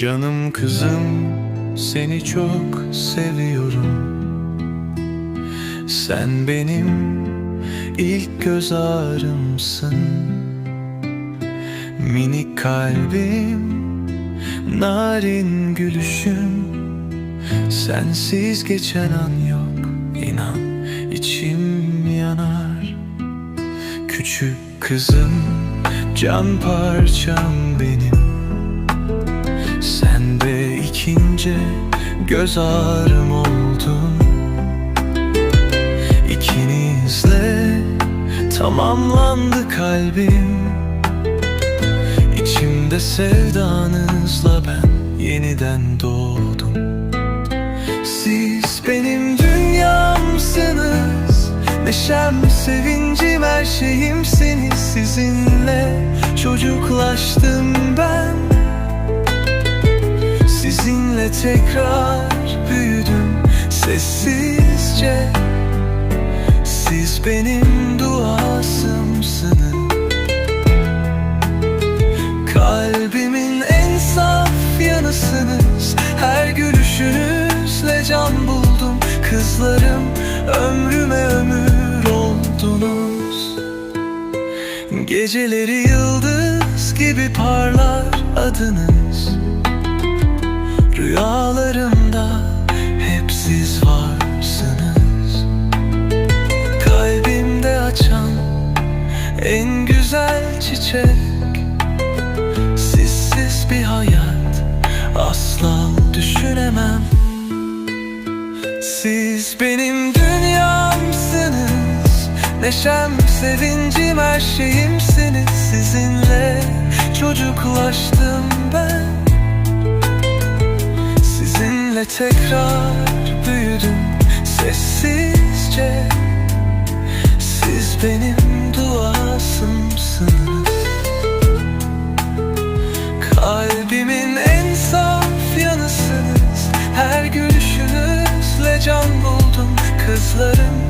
Canım kızım seni çok seviyorum. Sen benim ilk göz ağrımsın. Minik kalbim narin gülüşüm. Sensiz geçen an yok inan içim yanar. Küçük kızım can parçam benim ikinci göz ağrım oldun İkinizle tamamlandı kalbim. İçimde sevdanızla ben yeniden doğdum. Siz benim dünyamsınız. Neşem, sevincim, her şeyimsiniz Sizinle çocuklaştım ben tekrar büyüdüm sessizce. Siz benim duasımsınız. Kalbimin en saf yanısınız. Her gülüşünüzle can buldum. Kızlarım ömrüme ömür oldunuz. Geceleri yıldız gibi parlar adınız güzel çiçek. Sizsiz bir hayat asla düşünemem. Siz benim dünyamsınız. Neşem, sevincim, her şeyimsiniz. Sizinle çocuklaştım ben. Sizinle tekrar büyüdüm sessizce. Siz benim can buldum Kızlarım